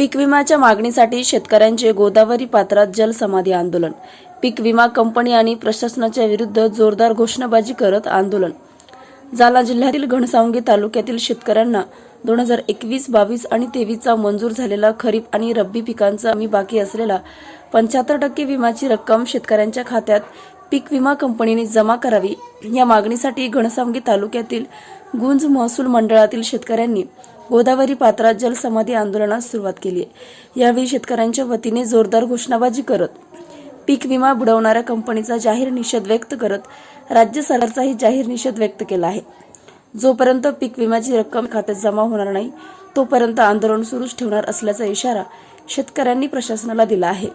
पीक विम्याच्या मागणीसाठी शेतकऱ्यांचे गोदावरी पात्रात जलसमाधी आंदोलन. पीक विमा कंपनी आणि प्रशासनाच्या विरुद्ध जोरदार घोषणाबाजी करत आंदोलन. जालना जिल्ह्यातील घनसावंगी तालुक्यातील शेतकऱ्यांना दोन हजार एकवीस बावीस आणि तेवीसचा मंजूर झालेला खरीप आणि रब्बी पिकांचा मी बाकी असलेला पंच्याहत्तर टक्के विम्याची रक्कम शेतकऱ्यांच्या खात्यात पीक विमा कंपनीने जमा करावी. या मागणीसाठी घनसावंगी तालुक्यातील गुंज महसूल मंडळातील शेतकऱ्यांनी गोदावरी पात्रात जलसमाधी आंदोलनास सुरुवात केली. आहे यावेळी शेतकऱ्यांच्या वतीने जोरदार घोषणाबाजी करत पीक विमा बुडवणाऱ्या कंपनीचा जाहीर निषेध व्यक्त करत राज्य सरकारचाही जाहीर निषेध व्यक्त केला आहे. जोपर्यंत पीक विम्याची रक्कम खात्यात जमा होणार नाही तोपर्यंत आंदोलन सुरूच ठेवणार असल्याचा इशारा शेतकऱ्यांनी प्रशासनाला दिला आहे.